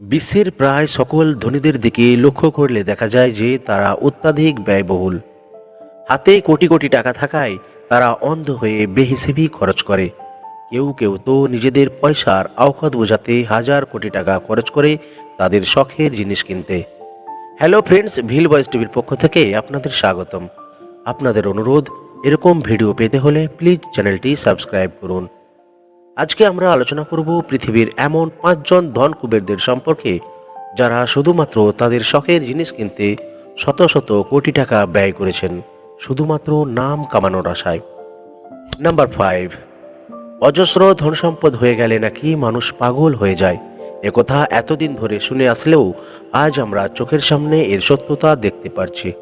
বিশ্বের প্রায় সকল ধনীদের দিকে লক্ষ্য করলে দেখা যায় যে তারা অত্যাধিক ব্যয়বহুল। হাতে কোটি কোটি টাকা থাকায় তারা অন্ধ হয়ে বেহিসেবি খরচ করে। কেউ কেউ তো নিজেদের পয়সার আওকাত বোঝাতে হাজার কোটি টাকা খরচ করে তাদের শখের জিনিস কিনতে। হ্যালো ফ্রেন্ডস, ভিল বয়েস টিভির পক্ষ থেকে আপনাদের স্বাগতম। আপনাদের অনুরোধ, এরকম ভিডিও পেতে হলে প্লিজ চ্যানেলটি সাবস্ক্রাইব করুন। আজকে আমরা আলোচনা করব পৃথিবীর এমন পাঁচজন ধন কুবেরদের সম্পর্কে, যারা শুধুমাত্র তাদের শখের জিনিস কিনতে শত শত কোটি টাকা ব্যয় করেছেন, শুধুমাত্র নাম কামানোর আশায়। নাম্বার ফাইভ অজস্র ধন সম্পদ হয়ে গেলে নাকি মানুষ পাগল হয়ে যায়? একথা এতদিন ধরে শুনে আসলেও আজ আমরা চোখের সামনে এর সত্যতা দেখতে পারছি।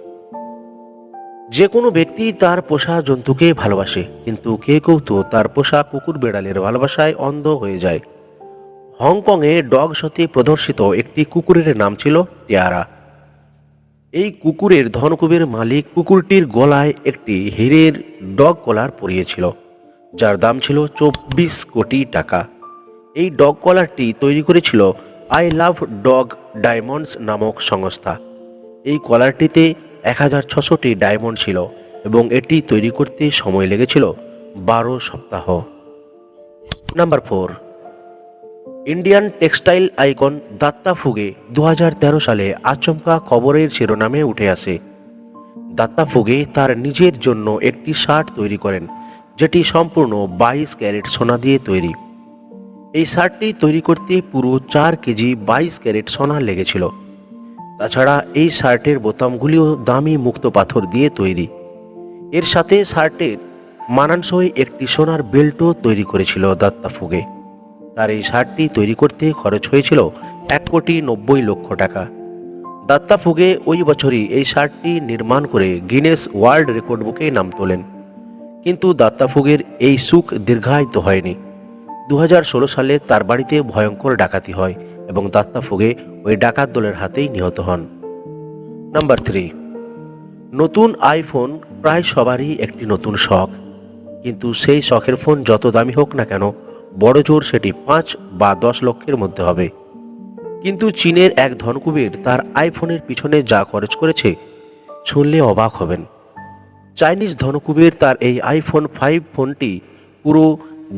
যে কোনো ব্যক্তি তার পোষা জন্তুকে ভালোবাসে, কিন্তু কে কেউ তো তার পোষা কুকুর বেড়ালের ভালোবাসায় অন্ধ হয়ে যায়। হংকংয়ে ডগ শতে প্রদর্শিত একটি কুকুরের নাম ছিল টিয়ারা। এই কুকুরের ধনকুবের মালিক কুকুরটির গলায় একটি হীরের ডগ কলার পরিয়েছিল, যার দাম ছিল চব্বিশ কোটি টাকা। এই ডগ কলারটি তৈরি করেছিল আই লাভ ডগ ডায়মন্ডস নামক সংস্থা। এই কলারটিতে এক হাজার ছশোটি ডায়মন্ড ছিল এবং এটি তৈরি করতে সময় লেগেছিল বারো সপ্তাহ। Number four, Indian textile icon Datta Phuge দু হাজার তেরো সালে আচমকা খবরের শিরোনামে উঠে আসে। দাত্তা ফুগে তার নিজের জন্য একটি শার্ট তৈরি করেন, যেটি সম্পূর্ণ বাইশ ক্যারেট সোনা দিয়ে তৈরি। এই শার্টটি তৈরি করতে পুরো চার কেজি বাইশ ক্যারেট সোনা লেগেছিল। তাছাড়া এই শার্টের বোতামগুলিও দামি মুক্ত পাথর দিয়ে তৈরি। এর সাথে শার্টের মানানসই একটি সোনার বেল্টও তৈরি করেছিল দত্তা ফুগে তার এই শার্টটি তৈরি করতে খরচ হয়েছিল এক কোটি নব্বই লক্ষ টাকা। দত্তা ফুগে ওই বছরই এই শার্টটি নির্মাণ করে গিনেস ওয়ার্ল্ড রেকর্ড বুকে নাম তোলেন। কিন্তু দত্তা ফুগের এই সুখ দীর্ঘায়িত হয়নি। দু হাজার ষোলো সালে তার বাড়িতে ভয়ঙ্কর ডাকাতি হয় এবং দত্তা ফুগে ওই ডাকাত দলের হাতেই নিহত হন। নাম্বার থ্রি, নতুন আইফোন প্রায় সবারই একটি নতুন শখ। কিন্তু সেই শখের ফোন যত দামি হোক না কেন, বড় জোর সেটি পাঁচ বা দশ লক্ষের মধ্যে হবে। কিন্তু চীনের এক ধনকুবের তার আইফোনের পিছনে যা খরচ করেছে, শুনলে অবাক হবেন। চাইনিজ ধনকুবের তার এই আইফোন ফাইভ ফোনটি পুরো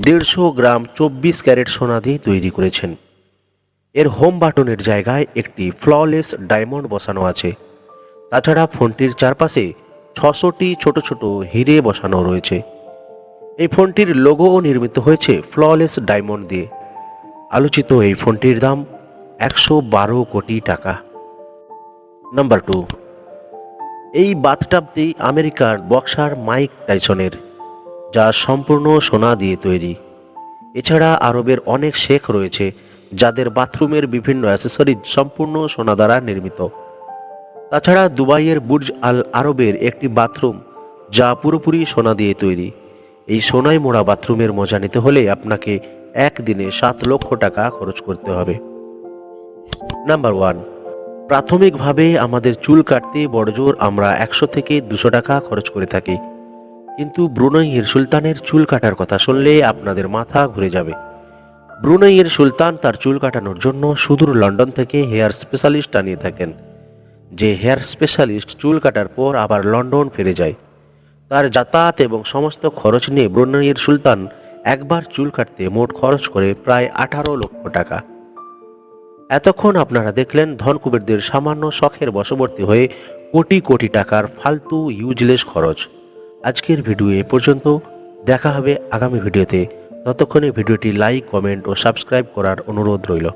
দেড়শো গ্রাম চব্বিশ ক্যারেট সোনা দিয়ে তৈরি করেছেন। এর হোম বাটনের জায়গায় একটি ফ্ললেস ডায়মন্ড বসানো আছে। তাছাড়া ফোনটির চারপাশে ছশোটি ছোট ছোট হিরে বসানো রয়েছে। এই ফোনটির লোগোও নির্মিত হয়েছে ফ্ললেস ডায়মন্ড দিয়ে। আলোচিত এই ফোনটির দাম একশো বারো কোটি টাকা। নাম্বার টু এই বাথটাবটি আমেরিকার বক্সার মাইক টাইসনের, যা সম্পূর্ণ সোনা দিয়ে তৈরি। এছাড়া আরবের অনেক শেখ রয়েছে যাদের বাথরুমের বিভিন্ন অ্যাসেসরিজ সম্পূর্ণ সোনা দ্বারা নির্মিত। তাছাড়া দুবাইয়ের বুর্জ আল আরবের একটি বাথরুম যা পুরোপুরি সোনা দিয়ে তৈরি। এই সোনায় মোড়া বাথরুমের মজা নিতে হলে আপনাকে একদিনে সাত লক্ষ টাকা খরচ করতে হবে। নাম্বার ওয়ান, প্রাথমিকভাবে আমাদের চুল কাটতে বড়জোর আমরা একশো থেকে দুশো টাকা খরচ করে থাকি। কিন্তু ব্রুনাইয়ের সুলতানের চুল কাটার কথা শুনলে আপনাদের মাথা ঘুরে যাবে। ব্রুনাইয়ের সুলতান তার চুল কাটানোর জন্য সুদূর লন্ডন থেকে হেয়ার স্পেশালিস্ট আনিয়ে থাকেন। যে হেয়ার স্পেশালিস্ট চুল কাটার পর আবার লন্ডন ফিরে যায়। তার যাতায়াত এবং সমস্ত খরচ নিয়ে ব্রুনাইয়ের সুলতান একবার চুল কাটতে মোট খরচ করে প্রায় আঠারো লক্ষ টাকা। এতক্ষণ আপনারা দেখলেন ধনকুবেরদের সামান্য শখের বশবর্তী হয়ে কোটি কোটি টাকার ফালতু ইউজলেস খরচ। আজকের ভিডিও এ পর্যন্ত। দেখা হবে আগামী ভিডিওতে। ততক্ষণে ভিডিওটি লাইক কমেন্ট ও সাবস্ক্রাইব করার অনুরোধ রইল।